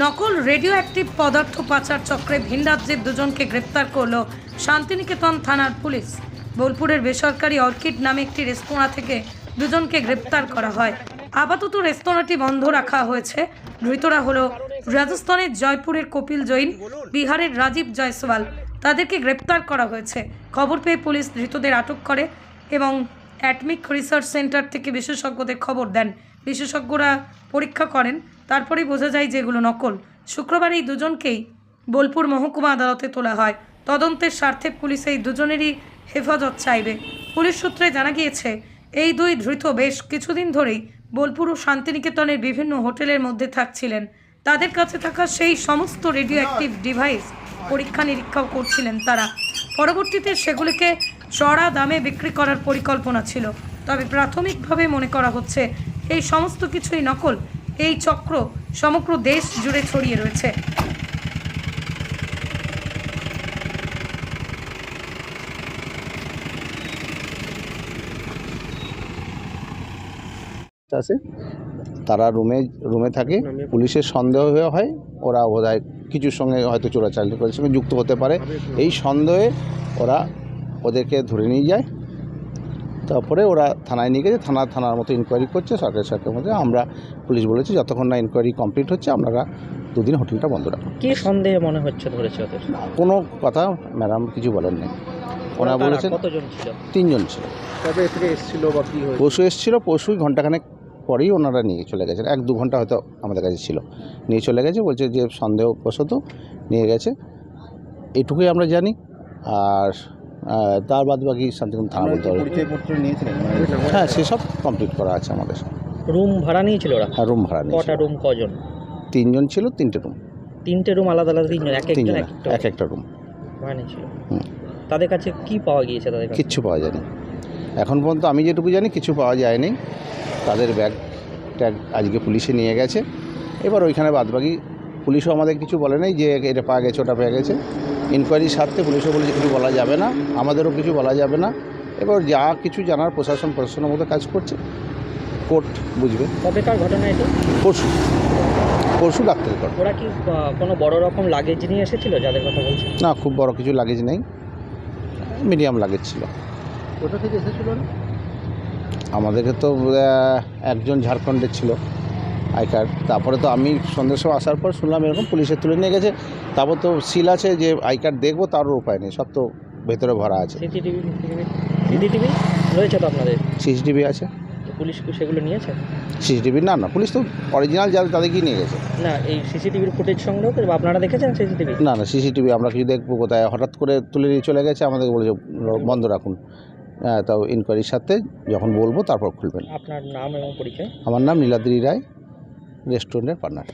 নকল radio active পদার্থ পাচার চক্রে ভিন রাজ্যের দুজনকে গ্রেপ্তার করল শান্তিনিকেতন থানার পুলিশ। বোলপুরের বেসরকারি অর্কিড নামে একটি রেস্তোরাঁ থেকে দুজনকে গ্রেপ্তার করা হয়। আপাতত রেস্তোরাঁটি বন্ধ রাখা হয়েছে। ধৃতরা হলো রাজস্থানের জয়পুরের কপিল জৈন, বিহারের রাজীব জয়সওয়াল। তাদেরকে গ্রেপ্তার করা হয়েছে। খবর পেয়ে পুলিশ ধৃতদের আটক করে এবং অ্যাটমিক রিসার্চ সেন্টার থেকে বিশেষজ্ঞদের খবর দেন। বিশেষজ্ঞরা পরীক্ষা করেন। তারপরেই বোঝা যায় যে এগুলো নকল। শুক্রবার এই দুজনকেই বোলপুর মহকুমা আদালতে তোলা হয়। তদন্তের স্বার্থে পুলিশ এই দুজনেরই হেফাজত চাইবে। পুলিশ সূত্রে জানা গিয়েছে, এই দুই ধৃত বেশ কিছুদিন ধরেই বোলপুর ও শান্তিনিকেতনের বিভিন্ন হোটেলের মধ্যে থাকছিলেন। তাদের কাছে থাকা সেই সমস্ত রেডিও অ্যাক্টিভ ডিভাইস পরীক্ষা নিরীক্ষাও করছিলেন তারা। পরবর্তীতে সেগুলিকে চড়া দামে বিক্রি করার পরিকল্পনা ছিল। তবে প্রাথমিকভাবে মনে করা হচ্ছে, এই সমস্ত কিছুই নকল। এই চক্র সমগ্র দেশ জুড়ে ছড়িয়ে রয়েছে। আছে। তারা রুমে রুমে থাকে। পুলিশের সন্দেহ হয়ে ওরা বোধহয় কিছুর সঙ্গে হয়তো চোরাচালি করে, সঙ্গে যুক্ত হতে পারে। এই সন্দেহে ওরা ওদেরকে ধরে নিয়ে যায়। তারপরে ওরা থানায় নিয়ে গেছে থানা থানার মতো ইনকোয়ারি করছে সরকারি সরকারের মধ্যে আমরা পুলিশ বলেছি যতক্ষণ না ইনকোয়ারি কমপ্লিট হচ্ছে আপনারা দুদিন হোটেলটা বন্ধ রাখুন। কি সন্দেহে মনে হচ্ছে ধরেছে ওদের? কোনো কথা ম্যাডাম কিছু বলেন নাই। ওনারা বলেছেন কতজন ছিল? তিনজন ছিল। কবে থেকে এসেছিল বা কি পশু এসেছিল পশুই ঘন্টাখানেক পরেই ওনারা নিয়ে চলে গেছেন। এক দু ঘণ্টা হয়তো আমাদের কাছে ছিল। নিয়ে চলে গেছে বলছে যে সন্দেহবশত নিয়ে গেছে। এটুকুই আমরা জানি। আর তার বাদ বাকি শান্তিকুন থানা বলতে হবে হ্যাঁ সেসব কমপ্লিট করা আছে আমাদের রুম ভাড়া নিয়েছিল ওরা? হ্যাঁ রুম ভাড়া নিয়েছে কটা রুম কজন? তিনজন ছিল তিনটে রুম। তিনটে রুম আলাদা আলাদা তিনজন এক একজন এক একটা। এক একটা রুম। ভাড়া নিয়েছিল। হুম। তাদের কাছে কি পাওয়া গিয়েছে তাদের কাছে? কিচ্ছু পাওয়া যায়নি। এখন পর্যন্ত আমি যেটুকু জানি কিছু পাওয়া যায়নি। তাদের ব্যাগ ট্যাগ আজকে পুলিশে নিয়ে গেছে। এবার ওইখানে বাদবাকি পুলিশও আমাদের কিছু বলে নাই যে এটা পাওয়া গেছে ওটা পেয়ে গেছে। ইনকোয়ারির স্বার্থে পুলিশও বলেছে কিছু বলা যাবে না আমাদেরও কিছু বলা যাবে না। এবার যা কিছু জানার প্রশাসন প্রশাসনের মতো কাজ করছে কোর্ট বুঝবে। কবেকার ঘটনা এটা? পরশু পরশু ডাক্তারি কর ওরা কি কোনো বড় রকম লাগেজ নিয়ে এসেছিল যাদের কথা বলছেন না খুব বড় কিছু লাগেজ নেই। মিডিয়াম লাগেজ ছিল। কোথা থেকে এসেছিল আমাদেরকে তো একজন ঝাড়খণ্ডের ছিল। আই কার্ড তারপরে তো আমি সন্ধ্যের সময় আসার পর শুনলাম এরকম পুলিশে তুলে নিয়ে গেছে। তারপর তো সিল আছে যে আই কার্ড দেখব তারও উপায় নেই। সব তো ভেতরে ভরা আছে। সিসিটিভি রয়েছে তো আপনাদের? সিসিটিভি আছে। পুলিশ সেগুলো নিয়েছে? সিসিটিভি না না পুলিশ তো অরিজিনাল যাদের তাদেরকেই নিয়ে গেছে। না এই সিসিটিভির ফুটেজ সংগ্রহ করে আপনারা দেখেছেন সিসিটিভি? না না সিসিটিভি আমরা কিছু দেখব কোথায়। হঠাৎ করে তুলে নিয়ে চলে গেছে আমাদেরকে বলেছে বন্ধ রাখুন। হ্যাঁ, তাও ইনকোয়ারির সাথে যখন বলব তারপর খুলবেন। আপনার নাম এবং পরিচয়? আমার নাম নীলাদ্রি রায়। রেস্টুরেন্টের পার্টনার